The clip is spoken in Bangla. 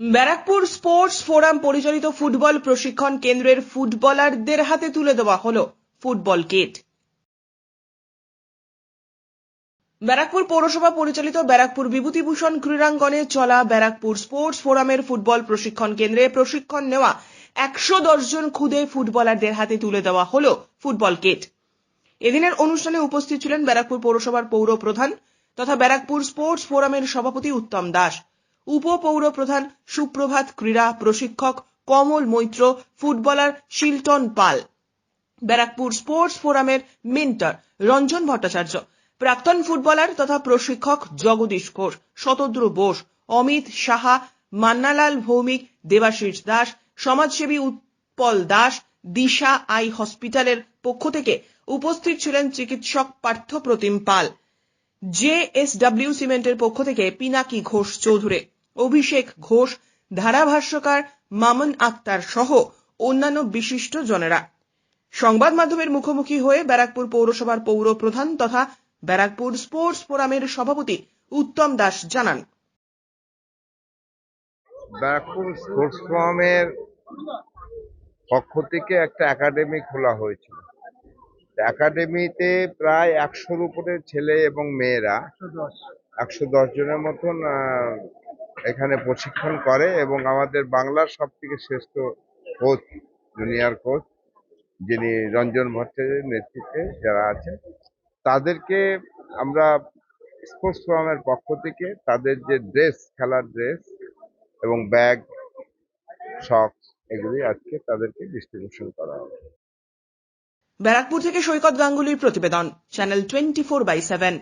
ব্যারাকপুর স্পোর্টস ফোরাম পরিচালিত ফুটবল প্রশিক্ষণ কেন্দ্রের ফুটবলারদের হাতে তুলে দেওয়া হল ফুটবল কিট। ব্যারাকপুর পৌরসভা পরিচালিত ব্যারাকপুর বিভূতিভূষণ ক্রীড়াঙ্গনে চলা ব্যারাকপুর স্পোর্টস ফোরামের ফুটবল প্রশিক্ষণ কেন্দ্রে প্রশিক্ষণ নেওয়া একশো জন খুদে ফুটবলারদের হাতে তুলে দেওয়া হল ফুটবল কিট। এদিনের অনুষ্ঠানে উপস্থিত ছিলেন ব্যারাকপুর পৌরসভার পৌর প্রধান তথা ব্যারাকপুর স্পোর্টস ফোরামের সভাপতি উত্তম দাস। উপ পৌর প্রধান সুপ্রভাত ক্রীড়া প্রশিক্ষক কমল মৈত্র, ফুটবলার শিলটন পাল। ব্যারাকপুর স্পোর্টস ফোরামের মেন্টর রঞ্জন ভট্টাচার্য। প্রাক্তন ফুটবলার তথা প্রশিক্ষক জগদীশ ঘোষ, শতদ্র বোস, অমিত সাহা, মান্নালাল ভৌমিক, দেবাশিস দাস, সমাজসেবী উৎপল দাস, দিশা আই হসপিটালের পক্ষ থেকে উপস্থিত ছিলেন চিকিৎসক পার্থপ্রতিম পাল। জেএসডব্লিউ সিমেন্টের পক্ষ থেকে পিনাকি ঘোষ চৌধুরী। অভিষেক ঘোষ, ধারাভাষ্যকার মামুন আক্তার সহ অন্যান্য বিশিষ্ট জনেরা। সংবাদ মাধ্যমের মুখোমুখি হয়ে ব্যারাকপুর পৌরসভার পৌর প্রধান তথা ব্যারাকপুর স্পোর্টস ফোরামের সভাপতি উত্তম দাস জানান। ব্যারাকপুর স্পোর্টস ফোরামের পক্ষ থেকে একটা একাডেমি খোলা হয়েছিল। একাডেমিতে প্রায় একশোর উপরে ছেলে এবং মেয়েরা, একশো দশ জনের মতন এখানে প্রশিক্ষণ করে এবং আমাদের বাংলার সব থেকে শ্রেষ্ঠ কোচ জুনিয়র কোচ যিনি রঞ্জন ভট্টাচার্যের নেতৃত্বে যারা আছেন তাদেরকে আমরা স্পোর্টস ফোরামের পক্ষ থেকে তাদের যে ড্রেস খেলার ড্রেস এবং ব্যাগ সক্স এগুলি আজকে তাদেরকে ডিস্ট্রিবিউশন করা হবে। ব্যারাকপুর থেকে সৈকত গাঙ্গুলির প্রতিবেদন channel twenty four by seven